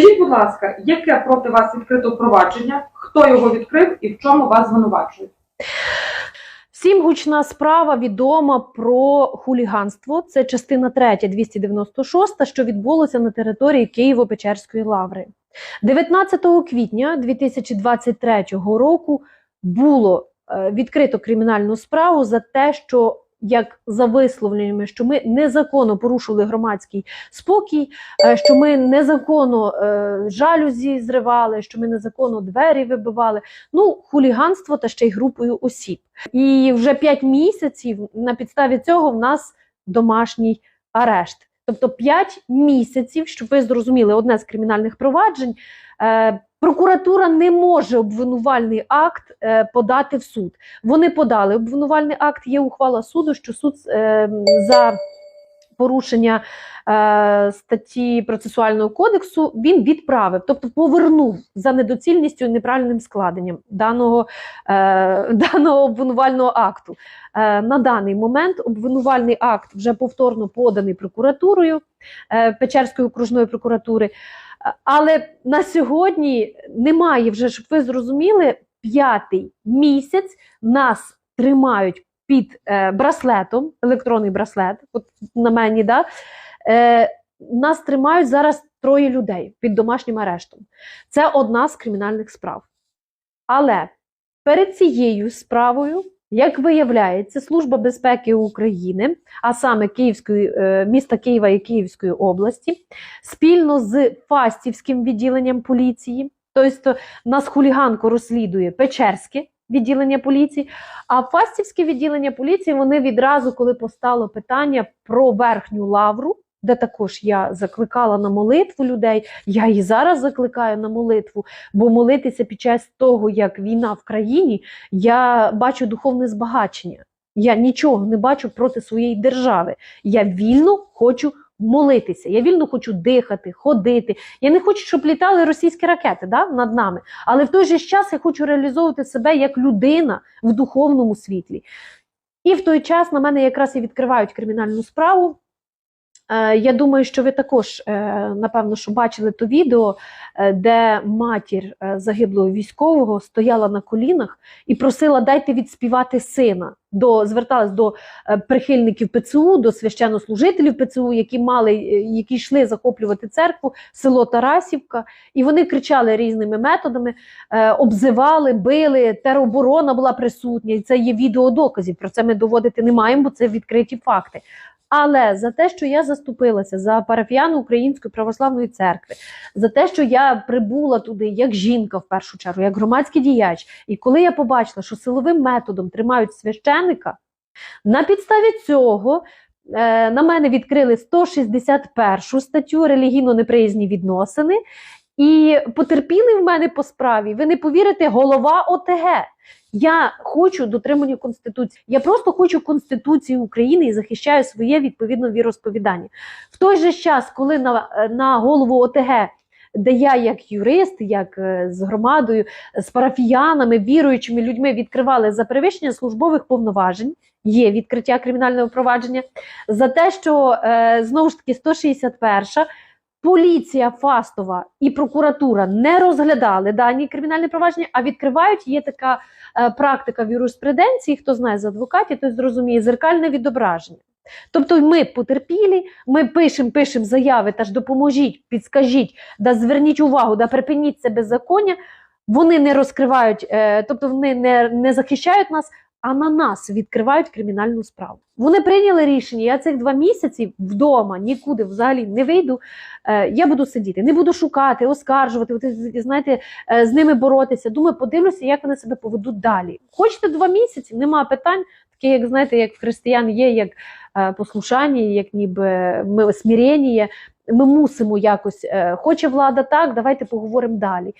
Скажіть, будь ласка, яке проти вас відкрито провадження? Хто його відкрив і в чому вас звинувачують? Всім гучна справа відома про хуліганство. Це частина 3, 296, що відбулося на території Києво-Печерської лаври. 19 квітня 2023 року було е, відкрито кримінальну справу за те, що як за висловленнями, що ми незаконно порушили громадський спокій, е, що ми незаконно е, жалюзі зривали, що ми незаконно двері вибивали. Ну, хуліганство та ще й групою осіб. І вже 5 місяців на підставі цього в нас домашній арешт. Тобто 5 місяців, щоб ви зрозуміли, одне з кримінальних проваджень. Прокуратура не може обвинувальний акт е, подати в суд. Вони подали обвинувальний акт. Є ухвала суду, що суд е, за порушення е, статті процесуального кодексу він відправив, тобто повернув за недоцільністю і неправильним складенням даного, даного обвинувального акту. На даний момент обвинувальний акт вже повторно поданий прокуратурою Печерської окружної прокуратури. Але на сьогодні немає вже, щоб ви зрозуміли, п'ятий місяць нас тримають під е, браслетом, електронний браслет, от на мені, да, е, нас тримають зараз троє людей під домашнім арештом. Це одна з кримінальних справ. Але перед цією справою, як виявляється, Служба безпеки України, а саме Київської, е, міста Києва і Київської області, спільно з Фастівським відділенням поліції, тобто нас хуліганку розслідує Печерське відділення поліції. А Фастівське відділення поліції вони відразу, коли постало питання про верхню лавру, де також я закликала на молитву людей, я і зараз закликаю на молитву, бо молитися під час того, як війна в країні, я бачу духовне збагачення. Я нічого не бачу проти своєї держави. Я вільно хочу молитися. Я вільно хочу дихати, ходити. Я не хочу, щоб літали російські ракети да, над нами. Але в той же час я хочу реалізовувати себе як людина в духовному світлі. І в той час на мене якраз і відкривають кримінальну справу. Е, Я думаю, що ви також, е, напевно, що бачили то відео, е, де матір загиблого військового стояла на колінах і просила дайте відспівати сина. До зверталась до прихильників ПЦУ, до священнослужителів ПЦУ, які мали, які йшли захоплювати церкву, село Тарасівка, і вони кричали різними методами, обзивали, били, тероборона була присутня. І це є відеодоказів. Про це ми доводити не маємо, бо це відкриті факти. Але за те, що я заступилася за парафіяну Української православної церкви, за те, що я прибула туди як жінка в першу чергу, як громадський діяч, і коли я побачила, що силовим методом тримають священика, на підставі цього е, на мене відкрили 161 статтю релігійно неприязні відносини. І потерпіли в мене по справі, ви не повірите, голова ОТГ. Я хочу дотримання Конституції. Я просто хочу Конституції України і захищаю своє відповідне віросповідання. В той же час, коли на, на голову ОТГ, де я як юрист, як е, з громадою, з парафіянами, віруючими людьми відкривали за перевищення службових повноважень, є відкриття кримінального провадження, за те, що е, знову ж таки 161 Поліція Фастова і прокуратура не розглядали дані кримінальні провадження, а відкривають. Є така е, практика в юриспруденції, хто знає з адвокатів, той зрозуміє зеркальне відображення. Тобто ми потерпілі, ми пишемо, пишемо заяви, та ж допоможіть, підскажіть, да зверніть увагу, да припиніть це беззаконня. Вони не розкривають, е, тобто вони не, не захищають нас, а на нас відкривають кримінальну справу. Вони прийняли рішення. Я цих два місяці вдома нікуди взагалі не вийду. Е, я буду сидіти, не буду шукати, оскаржувати, знаєте, е, з ними боротися. Думаю, подивлюся, як вони себе поведуть далі. Хочете два місяці? Нема питань. Таке, як знаєте, як християн є як е, послушання, як ніби ми смирення. Ми мусимо якось. Хоче влада так, давайте поговоримо далі.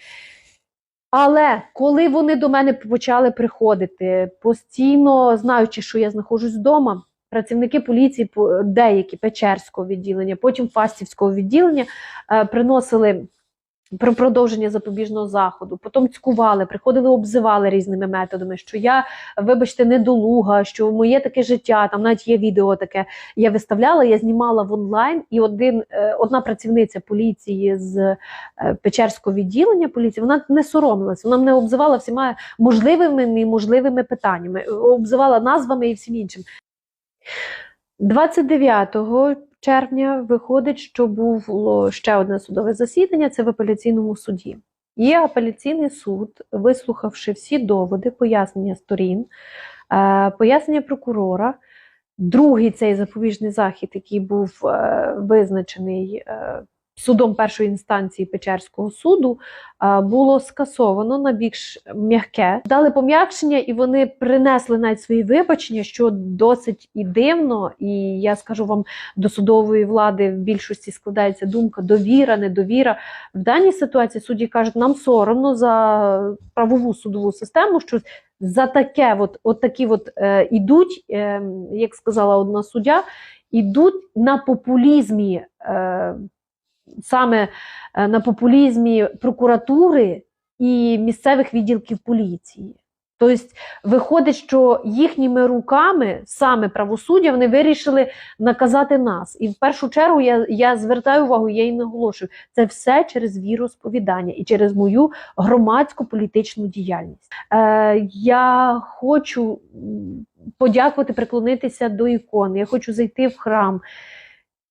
Але коли вони до мене почали приходити, постійно знаючи, що я знаходжусь вдома, працівники поліції, по- деякі Печерського відділення, потім Фастівського відділення, е, приносили Про продовження запобіжного заходу, потім цькували, приходили, обзивали різними методами, що я, вибачте, недолуга, що моє таке життя, там навіть є відео таке, я виставляла, я знімала в онлайн, і один, е, одна працівниця поліції з е, Печерського відділення поліції, вона не соромилася, вона мене обзивала всіма можливими і неможливими питаннями, обзивала назвами і всім іншим. 29 червня виходить, що було ще одне судове засідання, це в апеляційному суді. Є апеляційний суд, вислухавши всі доводи, пояснення сторін, е, пояснення прокурора. Другий цей запобіжний захід, який був е, визначений е, судом першої інстанції Печерського суду, е, було скасовано на більш м'яке. Дали пом'якшення, і вони принесли навіть свої вибачення, що досить і дивно. І я скажу вам, до судової влади в більшості складається думка довіра, недовіра. В даній ситуації судді кажуть, нам соромно за правову судову систему, що за таке, от, от такі от е, ідуть, е, як сказала одна суддя, ідуть на популізмі, е, саме е, на популізмі прокуратури і місцевих відділків поліції. Тобто виходить, що їхніми руками саме правосуддя вони вирішили наказати нас. І в першу чергу я, я звертаю увагу, я і наголошую, це все через віросповідання і через мою громадську політичну діяльність. Е, я хочу подякувати, приклонитися до ікони. Я хочу зайти в храм.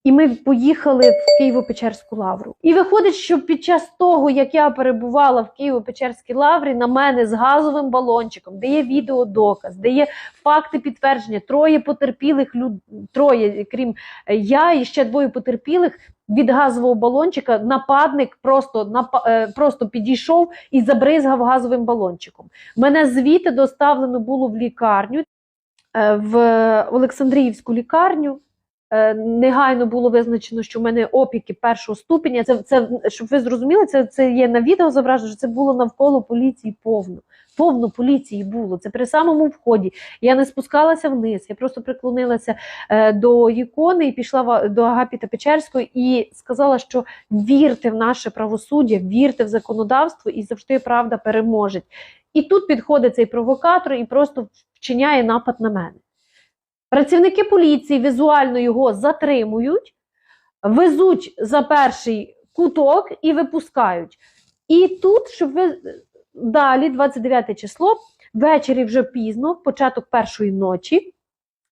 І ми поїхали в Києво-Печерську лавру. І виходить, що під час того, як я перебувала в Києво-Печерській лаврі, на мене з газовим балончиком, де є відеодоказ, де є факти підтвердження, троє потерпілих люд... троє, крім е, я і ще двоє потерпілих. Від газового балончика нападник просто напа... е, просто підійшов і забризгав газовим балончиком. Мене звідти доставлено було в лікарню е, в Олександріївську лікарню. Е, Негайно було визначено, що в мене опіки першого ступеня. Це, це щоб ви зрозуміли, це, це є на відео зображено, що це було навколо поліції повно. Повно поліції було. Це при самому вході. Я не спускалася вниз, я просто приклонилася е, до ікони і пішла до Агапіта Печерської і сказала, що вірте в наше правосуддя, вірте в законодавство, і завжди правда переможе. І тут підходить цей провокатор і просто вчиняє напад на мене. Працівники поліції візуально його затримують, везуть за перший куток і випускають. І тут, щоб ви далі, 29 число, ввечері вже пізно, початок першої ночі,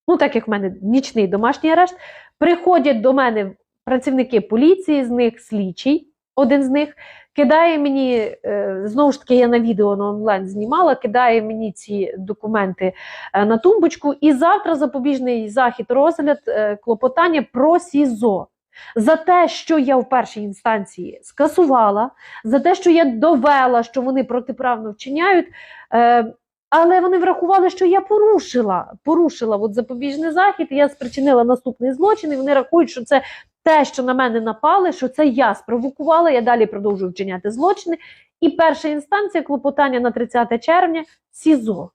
ну так як в мене нічний домашній арешт, приходять до мене працівники поліції, з них слідчий, один з них, кидає мені, е, знову ж таки, я на відео на онлайн знімала, кидає мені ці документи е, на тумбочку. І завтра запобіжний захід розгляд е, клопотання про СІЗО. За те, що я в першій інстанції скасувала, за те, що я довела, що вони протиправно вчиняють. Е, але вони врахували, що я порушила, порушила от запобіжний захід, і я спричинила наступний злочин, і вони рахують, що це те, що на мене напали, що це я спровокувала, я далі продовжую вчиняти злочини. І перша інстанція клопотання на 30 червня СІЗО.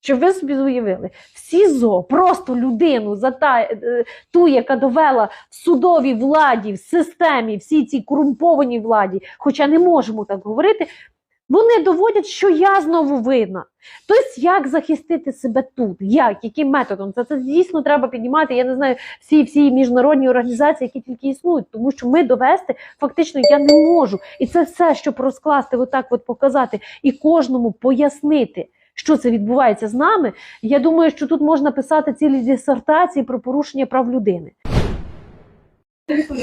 Щоб ви собі уявили, в СІЗО просто людину за та, е, ту, яка довела в судовій владі, в системі, всі ці корумпованій владі, хоча не можемо так говорити, вони доводять, що я знову винна. Тобто, як захистити себе тут? Як? Яким методом? Це, це дійсно треба піднімати. Я не знаю всі всі міжнародні організації, які тільки існують, тому що ми довести фактично я не можу. І це все, щоб розкласти, отак от показати і кожному пояснити. Що це відбувається з нами? Я думаю, що тут можна писати цілі дисертації про порушення прав людини.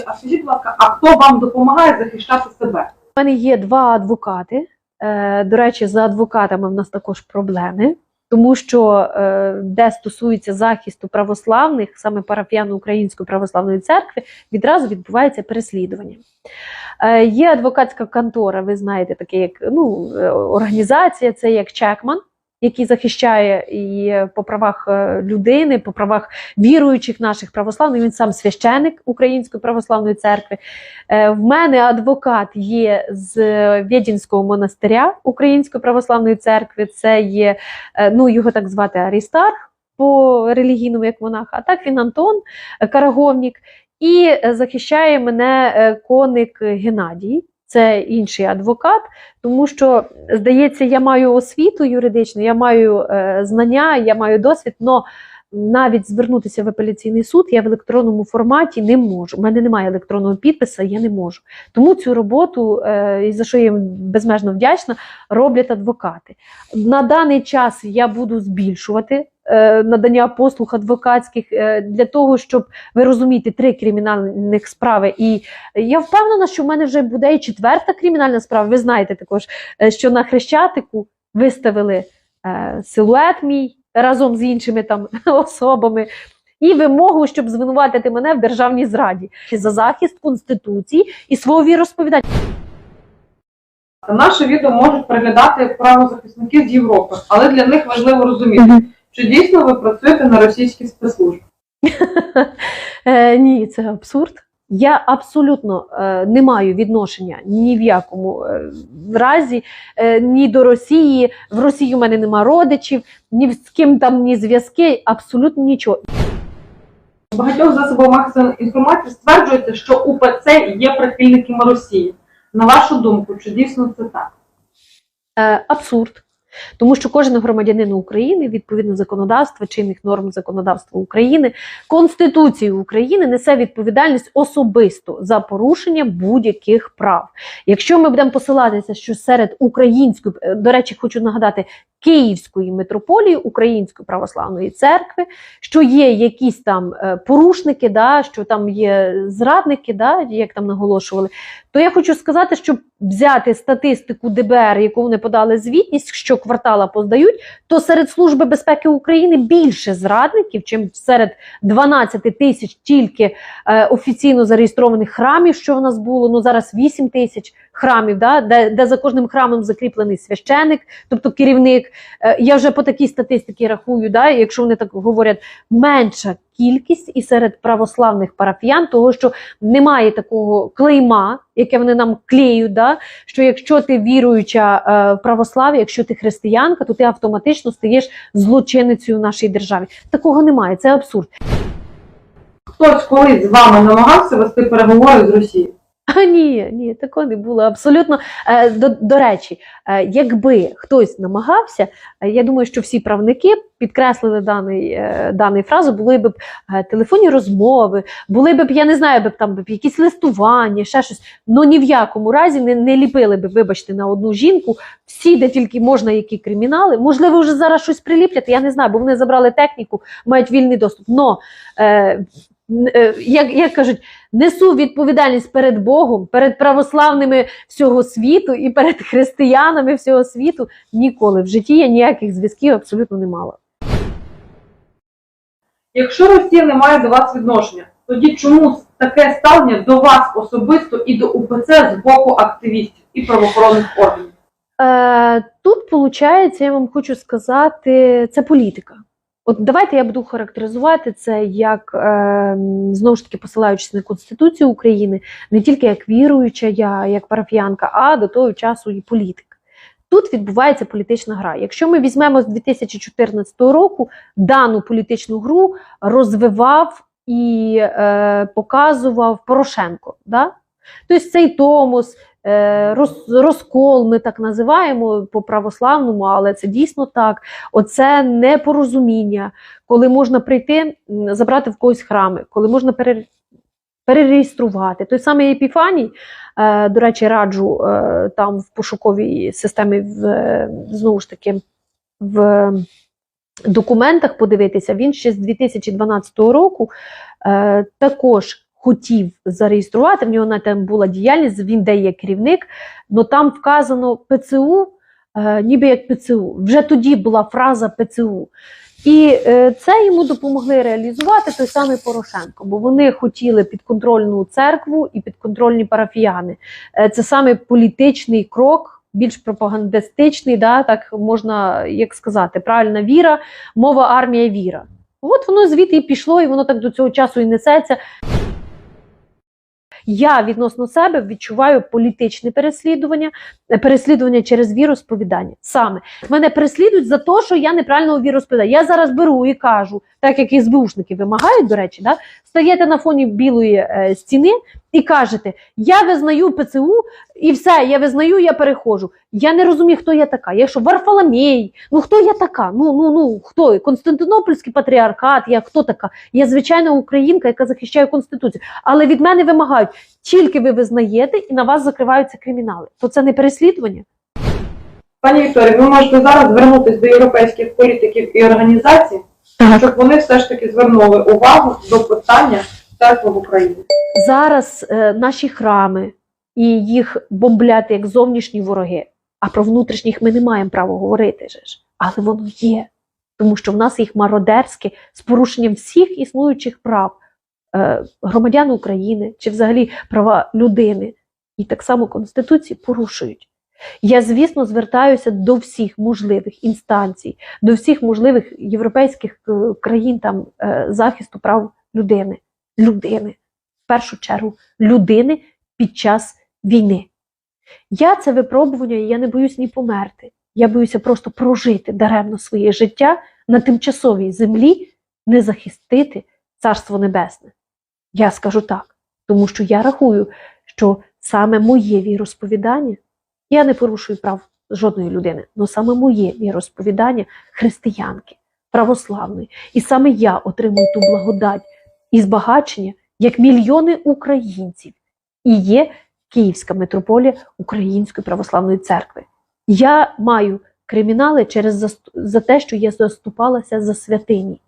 А скажіть, будь ласка, а хто вам допомагає захищати себе? У мене є два адвокати. Е, До речі, за адвокатами в нас також проблеми, тому що е, де стосується захисту православних, саме парафіяно-української православної церкви, відразу відбувається переслідування. Е, Є адвокатська контора, ви знаєте, таке як ну, організація, це як Чекман. Який захищає і по правах е, людини, по правах віруючих наших православних, він сам священик Української православної церкви. Е, В мене адвокат є з Відінського монастиря Української православної церкви. Це є, е, ну його так звати Арістарх по релігійному, як монах, а так він Антон Караговнік. І захищає мене коник Геннадій. Це інший адвокат, тому що здається, я маю освіту юридичну, я маю е, знання, я маю досвід, але навіть звернутися в апеляційний суд я в електронному форматі не можу. У мене немає електронного підпису, я не можу. Тому цю роботу, е, і за що я їм безмежно вдячна, роблять адвокати. На даний час я буду збільшувати. Е, Надання послуг адвокатських е, для того, щоб ви розумієте, три кримінальних справи. І я впевнена, що в мене вже буде і четверта кримінальна справа. Ви знаєте також, е, що на Хрещатику виставили силует мій разом з іншими там особами. І вимогу, щоб звинуватити мене в державній зраді за захист конституції і свого віросповідання. Наше відео можуть переглядати правозахисники з Європи, але для них важливо розуміти, чи дійсно ви працюєте на російській спецслужбі. Е, ні, це абсурд. Я абсолютно е, не маю відношення ні в якому е, разі е, ні до Росії. В Росії у мене нема родичів, ні з ким там ні зв'язки, абсолютно нічого. У багатьох засобах інформації стверджується, що УПЦ є прихильниками Росії. На вашу думку, чи дійсно це так? Е, абсурд. Тому що кожен громадянин України, відповідно законодавства, чинних норм законодавства України, Конституції України несе відповідальність особисто за порушення будь-яких прав. Якщо ми будемо посилатися, що серед української, е, до речі, хочу нагадати, Київської митрополії Української православної церкви, що є якісь там е, порушники, да, що там є зрадники, да, як там наголошували, то я хочу сказати, щоб взяти статистику ДБР, яку вони подали звітність, що квартала поздають, то серед Служби безпеки України більше зрадників, чим серед 12 тисяч тільки е, офіційно зареєстрованих храмів, що в нас було. Ну зараз 8 тисяч храмів, да, де, де за кожним храмом закріплений священик, тобто керівник. Е, я вже по такій статистиці рахую, да, якщо вони так говорять, менша кількість і серед православних парафіян, того що немає такого клейма, яке вони нам клеють, да, що якщо ти віруюча е, в православі, якщо ти християнка, то ти автоматично стаєш злочинницею в нашій державі. Такого немає, це абсурд. Хтось колись з вами намагався вести переговори з Росією? Ні, ні, такого не було абсолютно. Е, до, до речі, е, якби хтось намагався, е, я думаю, що всі правники підкреслили даний, даний фразу, були б телефонні розмови, були б, я не знаю, там якісь листування, ще щось. Ну ні в якому разі не, не ліпили б, вибачте, на одну жінку. Всі, де тільки можна, які кримінали. Можливо, вже зараз щось приліплять, я не знаю, бо вони забрали техніку, мають вільний доступ. Но як, як кажуть, несу відповідальність перед Богом, перед православними всього світу і перед християнами всього світу. Ніколи в житті я ніяких зв'язків абсолютно не мала. Якщо Росія не має до вас відношення, тоді чому таке ставлення до вас особисто і до УПЦ з боку активістів і правоохоронних органів? Е, тут, виходить, я вам хочу сказати, це політика. От давайте я буду характеризувати це як е, знову ж таки посилаючись на Конституцію України, не тільки як віруюча, я як парафіянка, а до того часу і політик. Тут відбувається політична гра. Якщо ми візьмемо з 2014 року, дану політичну гру розвивав і е, показував Порошенко. Да? Тобто цей Томос, роз, розкол, ми так називаємо по православному, але це дійсно так. Оце непорозуміння, коли можна прийти, забрати в когось храми, коли можна пере, перереєструвати. Той самий Епіфаній, е, до речі, раджу е, там в пошуковій системі, в, е, знову ж таки, в документах подивитися, він ще з 2012 року е, також хотів зареєструвати. В нього на там була діяльність, він де є керівник, але там вказано ПЦУ, е, ніби як ПЦУ. Вже тоді була фраза ПЦУ. І е, це йому допомогли реалізувати той самий Порошенко, бо вони хотіли підконтрольну церкву і підконтрольні парафіяни. Е, це саме політичний крок, більш пропагандистичний, да, так можна як сказати, правильна віра, мова, армія, віра. От воно звідти і пішло, і воно так до цього часу і несеться. Я відносно себе відчуваю політичне переслідування, е, переслідування через віросповідання. Саме мене переслідують за те, що я неправильно віросповідаю. Я зараз беру і кажу, так як і СБУшники вимагають, до речі, да, стаєте на фоні білої е, стіни і кажете, я визнаю ПЦУ і все, я визнаю, я переходжу. Я не розумію, хто я така. Я що, Варфоломій? Ну хто я така? Ну, ну, ну, хто? Константинопольський патріархат, я хто така? Я звичайна українка, яка захищає Конституцію. Але від мене вимагають, тільки ви визнаєте і на вас закриваються кримінали. То це не переслідування? Пані Вікторія, ви можете зараз звернутися до європейських політиків і організацій, щоб вони все ж таки звернули увагу до питання церкви в Україні. Зараз е, наші храми і їх бомблять як зовнішні вороги, а про внутрішніх ми не маємо права говорити. Же ж. Але воно є. Тому що в нас їх мародерське з порушенням всіх існуючих прав е, громадян України чи взагалі права людини. І так само Конституції порушують. Я, звісно, звертаюся до всіх можливих інстанцій, до всіх можливих європейських е, країн там, е, захисту прав людини. Людини в першу чергу людини під час війни. Я це випробування, і я не боюсь ні померти. Я боюся просто прожити даремно своє життя на тимчасовій землі, не захистити Царство Небесне. Я скажу так, тому що я рахую, що саме моє віросповідання, я не порушую прав жодної людини, але саме моє віросповідання християнки, православної, і саме я отримую ту благодать і збагачення, як мільйони українців, і є Київська митрополія Української православної церкви. Я маю кримінали через за те, що я заступалася за святині.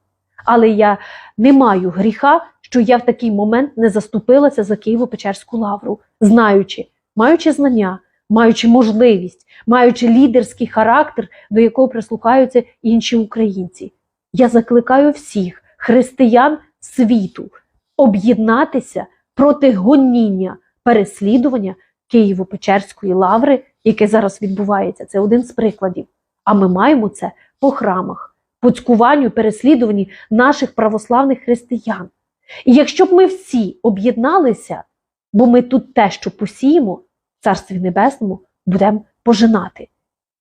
Але я не маю гріха, що я в такий момент не заступилася за Києво-Печерську лавру, знаючи, маючи знання, маючи можливість, маючи лідерський характер, до якого прислухаються інші українці. Я закликаю всіх християн світу об'єднатися проти гоніння, переслідування Києво-Печерської лаври, яке зараз відбувається. Це один з прикладів. А ми маємо це по храмах, по цькуванню, переслідуванні наших православних християн. І якщо б ми всі об'єдналися, бо ми тут те, що посіємо, в Царстві Небесному будемо пожинати.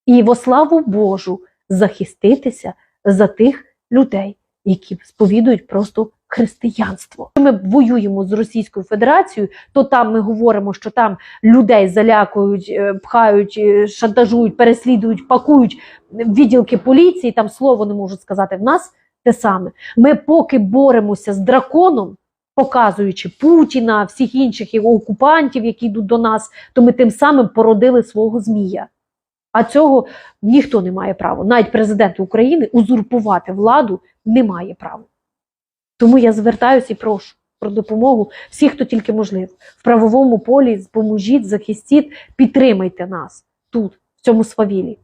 І во славу Божу захиститися за тих людей, які сповідують просто християнство. Ми воюємо з Російською Федерацією, то там ми говоримо, що там людей залякують, е, пхають, е, шантажують, переслідують, пакують відділки поліції. Там слово не можу сказати. В нас те саме. Ми поки боремося з драконом, показуючи Путіна, всіх інших його окупантів, які йдуть до нас, то ми тим самим породили свого змія. А цього ніхто не має права. Навіть президент України узурпувати владу не має права. Тому я звертаюся і прошу про допомогу всіх, хто тільки можливо. В правовому полі допоможіть, захистіть, підтримайте нас тут, в цьому свавілі.